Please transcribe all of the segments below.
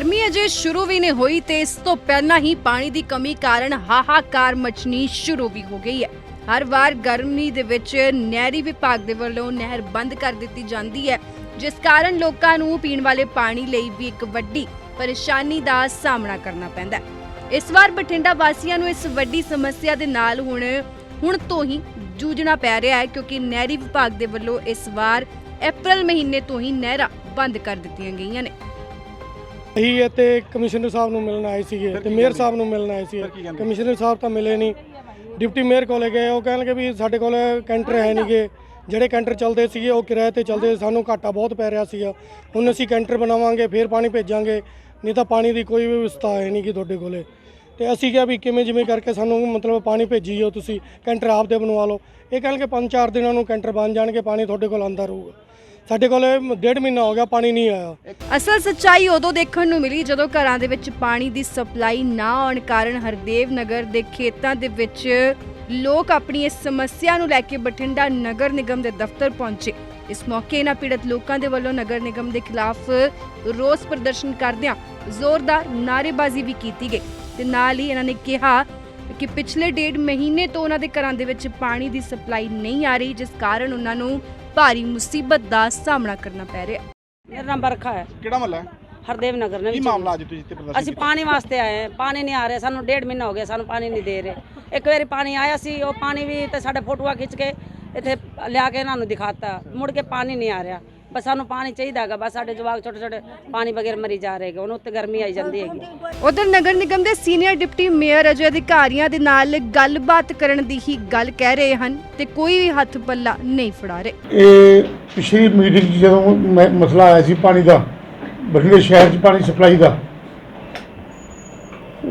ਗਰਮੀ ਅਜੇ ਸ਼ੁਰੂ ਵੀ ਨਹੀਂ ਹੋਈ ਤੇ ਇਸ ਤੋਂ ਪਹਿਲਾਂ ਹੀ ਪਾਣੀ ਦੀ ਕਮੀ ਕਾਰਨ ਹਾਹਾਕਾਰ ਮਚਣੀ ਸ਼ੁਰੂ ਵੀ ਹੋ ਗਈ ਹੈ। ਹਰ ਵਾਰ ਗਰਮੀ ਦੇ ਵਿੱਚ ਨਹਿਰੀ ਵਿਭਾਗ ਦੇ ਵੱਲੋਂ ਨਹਿਰ ਬੰਦ ਕਰ ਦਿੱਤੀ ਜਾਂਦੀ ਹੈ, ਜਿਸ ਕਾਰਨ ਲੋਕਾਂ ਨੂੰ ਪੀਣ ਵਾਲੇ ਪਾਣੀ ਲਈ ਵੀ ਇੱਕ ਵੱਡੀ ਪਰੇਸ਼ਾਨੀ ਦਾ ਸਾਹਮਣਾ ਕਰਨਾ ਪੈਂਦਾ ਹੈ। ਇਸ ਵਾਰ ਬਠਿੰਡਾ ਵਾਸੀਆਂ ਨੂੰ ਇਸ ਵੱਡੀ ਸਮੱਸਿਆ ਦੇ ਨਾਲ ਹੁਣ ਹੁਣ ਤੋਂ ਹੀ ਜੂਝਣਾ ਪੈ ਰਿਹਾ ਹੈ, ਕਿਉਂਕਿ ਨਹਿਰੀ ਵਿਭਾਗ ਦੇ ਵੱਲੋਂ ਇਸ ਵਾਰ ਅਪ੍ਰੈਲ ਮਹੀਨੇ ਤੋਂ ਹੀ ਨਹਿਰਾਂ ਬੰਦ ਕਰ ਦਿੱਤੀਆਂ ਗਈਆਂ ਨੇ। ਇਹੀ ਇੱਥੇ ਕਮਿਸ਼ਨਰ ਸਾਹਿਬ ਨੂੰ ਮਿਲਣ ਆਏ ਸੀਗੇ ਤੇ ਮੇਅਰ ਸਾਹਿਬ ਨੂੰ ਮਿਲਣ ਆਏ ਸੀ ਕਮਿਸ਼ਨਰ ਸਾਹਿਬ ਤਾਂ ਮਿਲੇ ਨਹੀਂ। ਡਿਪਟੀ ਮੇਅਰ ਕੋਲੇ ਗਏ ਉਹ ਕਹਿਣਗੇ ਵੀ ਸਾਡੇ ਕੋਲ ਕੈਂਟਰ ਹੈ ਨਹੀਂਗੇ ਜਿਹੜੇ ਕੈਂਟਰ ਚੱਲਦੇ ਸੀਗੇ ਉਹ ਕਿਰਾਏ ਤੇ ਚੱਲਦੇ ਸਾਨੂੰ ਘਾਟਾ ਬਹੁਤ ਪੈ ਰਿਹਾ ਸੀਗਾ। ਹੁਣ ਅਸੀਂ ਕੈਂਟਰ ਬਣਾਵਾਂਗੇ ਫਿਰ ਪਾਣੀ ਭੇਜਾਂਗੇ। ਨਹੀਂ ਤਾਂ ਪਾਣੀ ਦੀ ਕੋਈ ਵਿਵਸਥਾ ਹੈ ਨਹੀਂ ਕਿ ਤੁਹਾਡੇ ਕੋਲੇ। ਤੇ ਅਸੀਂ ਕਿਹਾ ਵੀ ਕਿਵੇਂ ਜਿਵੇਂ ਕਰਕੇ ਸਾਨੂੰ ਮਤਲਬ ਪਾਣੀ ਭੇਜੀ ਜਾਓ ਤੁਸੀਂ ਕੈਂਟਰ ਆਪ ਦੇ ਬਣਵਾ ਲਓ। ਇਹ ਕਹਿਣਗੇ ਪੰਜ ਚਾਰ ਦਿਨਾਂ ਨੂੰ ਕੈਂਟਰ ਬਣ ਜਾਣਗੇ ਪਾਣੀ ਤੁਹਾਡੇ ਕੋਲ ਆਂਦਾ ਰਹੂਗਾ। ਸਾਡੇ ਕੋਲ ਡੇਢ ਮਹੀਨਾ ਹੋ ਗਿਆ, ਪਾਣੀ ਨਹੀਂ ਆਇਆ। ਅਸਲ ਸੱਚਾਈ ਉਦੋਂ ਦੇਖਣ ਨੂੰ ਮਿਲੀ ਜਦੋਂ ਘਰਾਂ ਦੇ ਵਿੱਚ ਪਾਣੀ ਦੀ ਸਪਲਾਈ ਨਾ ਆਉਣ ਕਾਰਨ ਹਰਦੇਵ ਨਗਰ ਦੇ ਖੇਤਾਂ ਦੇ ਵਿੱਚ ਲੋਕ ਆਪਣੀ ਇਸ ਸਮੱਸਿਆ ਨੂੰ ਲੈ ਕੇ ਬਠਿੰਡਾ ਨਗਰ ਨਿਗਮ ਦੇ ਦਫ਼ਤਰ ਪਹੁੰਚੇ। ਇਸ ਮੌਕੇ ਇਹਨਾਂ ਪੀੜਤ ਲੋਕਾਂ ਦੇ ਵੱਲੋਂ ਨਗਰ ਨਿਗਮ ਦੇ ਖਿਲਾਫ ਰੋਸ ਪ੍ਰਦਰਸ਼ਨ ਕਰਦਿਆਂ ਜ਼ੋਰਦਾਰ ਨਾਅਰੇਬਾਜ਼ੀ ਵੀ ਕੀਤੀ ਗਈ। ਤੇ ਨਾਲ ਹੀ ਇਹਨਾਂ ਨੇ ਕਿਹਾ ਕਿ ਪਿਛਲੇ ਡੇਢ ਮਹੀਨੇ ਤੋਂ ਉਹਨਾਂ ਦੇ ਘਰਾਂ ਦੇ ਵਿੱਚ ਪਾਣੀ ਦੀ ਸਪਲਾਈ ਨਹੀਂ ਆ ਰਹੀ, ਜਿਸ ਕਾਰਨ ਉਹਨਾਂ ਨੂੰ ਭਾਰੀ ਮੁਸੀਬਤ ਦਾ ਸਾਹਮਣਾ ਕਰਨਾ ਪੈ ਰਿਹਾ। ਮੇਰਾ ਨਾਮ ਬਰਖਾ ਹੈ। ਕਿਹੜਾ ਮਹੱਲਾ ਹੈ? ਹਰਦੇਵ ਨਗਰ ਨੇ ਕੀ ਮਾਮਲਾ ਅੱਜ ਤੁਸੀਂ ਇੱਥੇ ਪ੍ਰਦਰਸ਼ਨ ਅਸੀਂ ਪਾਣੀ ਵਾਸਤੇ ਆਏ ਹਾਂ। ਪਾਣੀ ਨਹੀਂ ਆ ਰਿਹਾ। ਸਾਨੂੰ ਡੇਢ ਮਹੀਨਾ ਹੋ ਗਿਆ ਸਾਨੂੰ ਪਾਣੀ ਨਹੀਂ ਦੇ ਰਹੇ। ਇੱਕ ਵਾਰੀ ਪਾਣੀ ਆਇਆ ਸੀ ਉਹ ਪਾਣੀ ਵੀ ਤੇ ਸਾਡੇ ਫੋਟੋਆਂ ਖਿੱਚ ਕੇ ਇੱਥੇ ਲਿਆ ਕੇ ਇਹਨਾਂ ਨੂੰ ਦਿਖਾਤਾ। ਮੁੜ ਕੇ ਪਾਣੀ ਨਹੀਂ ਆ ਰਿਹਾ। ਬਸ ਸਾਨੂੰ ਪਾਣੀ ਚਾਹੀਦਾ ਹੈਗਾ। ਬਸ ਸਾਡੇ ਜਵਾਕ ਛੋਟੇ ਛੋਟੇ ਪਾਣੀ ਬਗੈਰ ਮਰੀ ਜਾ ਰਹੇ ਹੈਗੇ। ਉਹਨੂੰ ਉੱਤੇ ਗਰਮੀ ਆਈ ਜਾਂਦੀ ਹੈਗੀ। ਉਧਰ ਨਗਰ ਨਿਗਮ ਦੇ ਸੀਨੀਅਰ ਡਿਪਟੀ ਮੇਅਰ ਅਜੇ ਅਧਿਕਾਰੀਆਂ ਦੇ ਨਾਲ ਗੱਲਬਾਤ ਕਰਨ ਦੀ ਹੀ ਗੱਲ ਕਹਿ ਰਹੇ ਹਨ ਤੇ ਕੋਈ ਵੀ ਹੱਥ ਪੱਲਾ ਨਹੀਂ ਫੜਾ ਰਹੇ ਇਹ ਪਿਛਲੀ ਮੀਟਿੰਗ 'ਚ ਜਦੋਂ ਮ- ਮਸਲਾ ਆਇਆ ਸੀ ਪਾਣੀ ਦਾ ਬਠਿੰਡੇ ਸ਼ਹਿਰ 'ਚ ਪਾਣੀ ਸਪਲਾਈ ਦਾ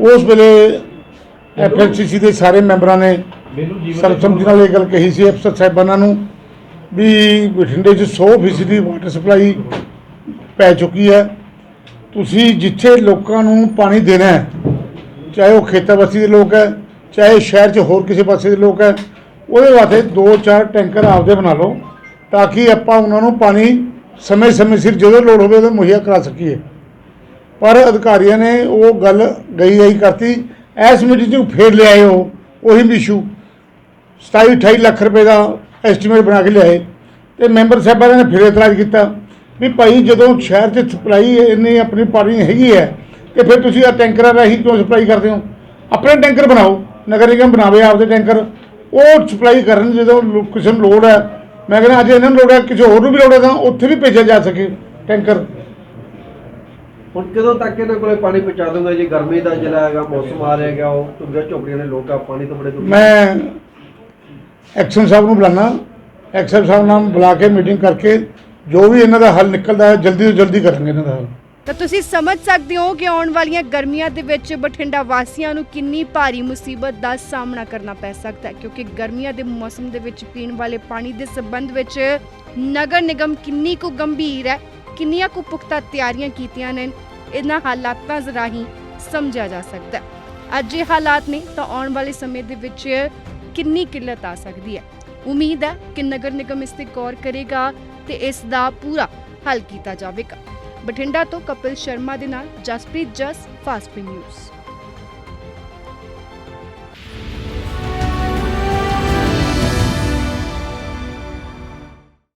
ਉਸ ਵੇਲੇ ਐਫਐਲਸੀਸੀ ਦੇ ਸਾਰੇ ਮੈਂਬਰਾਂ ਨੇ ਸਰਬਸੰਮਤੀ ਨਾਲ ਇਹ ਗੱਲ ਕਹੀ ਸੀ ਅਫਸਰ ਸਾਹਿਬਾਨਾਂ ਨੂੰ ਵੀ ਬਠਿੰਡੇ 'ਚ 100% ਵਾਟਰ ਸਪਲਾਈ ਪੈ ਚੁੱਕੀ ਹੈ। ਤੁਸੀਂ ਜਿੱਥੇ ਲੋਕਾਂ ਨੂੰ ਪਾਣੀ ਦੇਣਾ ਹੈ, ਚਾਹੇ ਉਹ ਖੇਤਾਂ ਬਸਤੀ ਦੇ ਲੋਕ ਹੈ, ਚਾਹੇ ਸ਼ਹਿਰ 'ਚ ਹੋਰ ਕਿਸੇ ਪਾਸੇ ਦੇ ਲੋਕ ਹੈ, ਉਹਦੇ ਵਾਸਤੇ ਦੋ ਚਾਰ ਟੈਂਕਰ ਆਪਦੇ ਬਣਾ ਲਓ, ਤਾਂ ਕਿ ਆਪਾਂ ਉਹਨਾਂ ਨੂੰ ਪਾਣੀ ਸਮੇਂ ਸਮੇਂ ਸਿਰ ਜਦੋਂ ਲੋੜ ਹੋਵੇ ਉਦੋਂ ਮੁਹੱਈਆ ਕਰਾ ਸਕੀਏ। ਪਰ ਅਧਿਕਾਰੀਆਂ ਨੇ ਉਹ ਗੱਲ ਗਈ ਗਈ ਕਰਤੀ, ਇਸ ਮੀਟਿੰਗ 'ਚ ਫੇਰ ਲਿਆਏ ਉਹ ਉਹੀ ਇਸ਼ੂ 27 28 ਲੱਖ ਰੁਪਏ ਦਾ ਐਸਟੀਮੇਟ ਬਣਾ ਕੇ ਲਿਆਏ ਤੇ ਮੈਂਬਰ ਸਾਹਿਬਾਂ ਨੇ ਫਿਰ ਇਤਰਾਜ਼ ਕੀਤਾ ਵੀ ਭਾਈ ਜਦੋਂ ਸ਼ਹਿਰ 'ਚ ਸਪਲਾਈ ਇੰਨੀ ਆਪਣੀ ਪਾਣੀ ਹੈਗੀ ਹੈ ਤੇ ਫਿਰ ਤੁਸੀਂ ਆ ਟੈਂਕਰਾਂ ਰਾਹੀਂ ਕਿਉਂ ਸਪਲਾਈ ਕਰਦੇ ਹੋ? ਆਪਣੇ ਟੈਂਕਰ ਬਣਾਓ ਨਗਰ ਨਿਗਮ ਬਣਾਵੇ ਆਪਦੇ ਟੈਂਕਰ ਉਹ ਸਪਲਾਈ ਕਰਨ ਜਦੋਂ ਕਿਸੇ ਨੂੰ ਲੋੜ ਹੈ। ਮੈਂ ਕਹਿੰਦਾ ਅੱਜ ਇਹਨਾਂ ਨੂੰ ਲੋੜ ਹੈ ਕਿਸੇ ਹੋਰ ਨੂੰ ਵੀ ਲੋੜ ਹੈ ਤਾਂ ਉੱਥੇ ਵੀ ਭੇਜਿਆ ਜਾ ਸਕੇ ਟੈਂਕਰ। ਹੁਣ ਕਦੋਂ ਤੱਕ ਇਹਨਾਂ ਕੋਲੇ ਪਾਣੀ ਪਹੁੰਚਾ ਦੂੰਗਾ ਜੀ ਗਰਮੀ ਦਾ ਜਿਹੜਾ ਹੈਗਾ ਮੌਸਮ ਆ ਰਿਹਾ ਹੈਗਾ ਉਹ ਤੁੰਗਾ ਝੋਪੜੀਆਂ ਦੇ ਲੋਕ ਪਾਣੀ ਤੋਂ ਬੜੇ ਦੁਖੀ ਮੈਂ ਐਕਸ਼ਨ ਸਾਹਿਬ ਨੂੰ ਬੁਲਾਣਾ ਐਕਸ਼ਨ ਸਾਹਿਬ ਨਾਲ ਬੁਲਾ ਕੇ ਮੀਟਿੰਗ ਕਰਕੇ ਜੋ ਵੀ ਇਹਨਾਂ ਦਾ ਹੱਲ ਨਿਕਲਦਾ ਹੈ, ਜਲਦੀ ਤੋਂ ਜਲਦੀ ਕਰਾਂਗੇ ਇਹਨਾਂ ਦਾ ਹੱਲ। ਤਾਂ ਤੁਸੀਂ ਸਮਝ ਸਕਦੇ ਹੋ ਕਿ ਆਉਣ ਵਾਲੀਆਂ ਗਰਮੀਆਂ ਦੇ ਵਿੱਚ ਬਠਿੰਡਾ ਵਾਸੀਆਂ ਨੂੰ ਕਿੰਨੀ ਭਾਰੀ ਮੁਸੀਬਤ ਦਾ ਸਾਹਮਣਾ ਕਰਨਾ ਪੈ ਸਕਦਾ ਹੈ, ਕਿਉਂਕਿ ਗਰਮੀਆਂ ਦੇ ਮੌਸਮ ਦੇ ਵਿੱਚ ਪੀਣ ਵਾਲੇ ਪਾਣੀ ਦੇ ਸੰਬੰਧ ਵਿੱਚ ਨਗਰ ਨਿਗਮ ਕਿੰਨੀ ਕੁ ਗੰਭੀਰ ਹੈ, ਕਿੰਨੀਆਂ ਕੁ ਪੁਖਤਾ ਤਿਆਰੀਆਂ ਕੀਤੀਆਂ ਨੇ, ਇਹਨਾਂ ਹਾਲਾਤਾਂ ਰਾਹੀਂ ਸਮਝਿਆ ਜਾ ਸਕਦਾ ਹੈ। ਅੱਜ ਇਹ ਹਾਲਾਤ ਨੇ ਤਾਂ ਆਉਣ ਵਾਲੇ ਸਮੇਂ ਦੇ ਵਿੱਚ ਕਿੰਨੀ ਕਿੱਲਤ ਆ ਸਕਦੀ ਹੈ। ਉਮੀਦ ਹੈ ਕਿ ਨਗਰ ਨਿਗਮ ਇਸ ਤੇ ਗੌਰ ਕਰੇਗਾ ਤੇ ਇਸ ਦਾ ਪੂਰਾ ਹੱਲ ਕੀਤਾ ਜਾਵੇਗਾ। ਬਠਿੰਡਾ ਤੋਂ ਕਪਿਲ ਸ਼ਰਮਾ ਦੇ ਨਾਲ ਜਸਪ੍ਰੀਤ ਜਸ, ਫਾਸਟ ਨਿਊਜ਼।